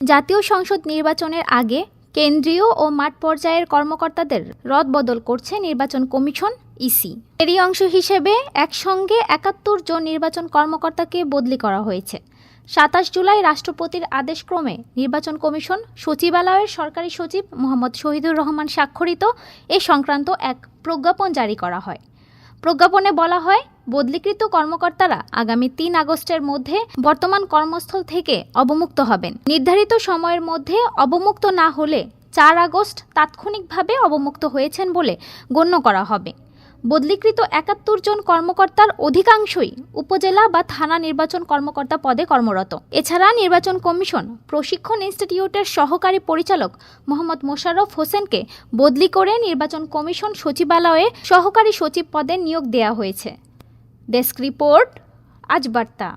জাতীয় সংসদ নির্বাচনের আগে কেন্দ্রীয় ও মাঠ পর্যায়ের কর্মকর্তাদের রদবদল করছে নির্বাচন কমিশন, ইসি। এরই অংশ হিসেবে একসঙ্গে একাত্তর জন নির্বাচন কর্মকর্তাকে বদলি করা হয়েছে। সাতাশ জুলাই রাষ্ট্রপতির আদেশক্রমে নির্বাচন কমিশন, সচিবালয়ের সরকারি সচিব মোহাম্মদ শহীদুর রহমান স্বাক্ষরিত এ সংক্রান্ত এক প্রজ্ঞাপন জারি করা হয়। প্রজ্ঞাপনে বলা হয়, বদলিকৃত কর্মকর্তারা আগামী তিন আগস্টের মধ্যে বর্তমান কর্মস্থল থেকে অবমুক্ত হবেন। নির্ধারিত সময়ের মধ্যে অবমুক্ত না হলে চার আগস্ট তাৎক্ষণিকভাবে অবমুক্ত হয়েছেন বলে গণ্য করা হবে। বদলিকৃত একাত্তর জন কর্মকর্তার অধিকাংশই উপজেলা বা থানা নির্বাচন কর্মকর্তা পদে কর্মরত। এছাড়া নির্বাচন কমিশন, প্রশিক্ষণ ইনস্টিটিউটের সহকারী পরিচালক মোহাম্মদ মোশাররফ হোসেনকে বদলি করে নির্বাচন কমিশন সচিবালয়ে সহকারী সচিব পদে নিয়োগ দেওয়া হয়েছে। ডেস্ক রিপোর্ট, আজ বার্তা।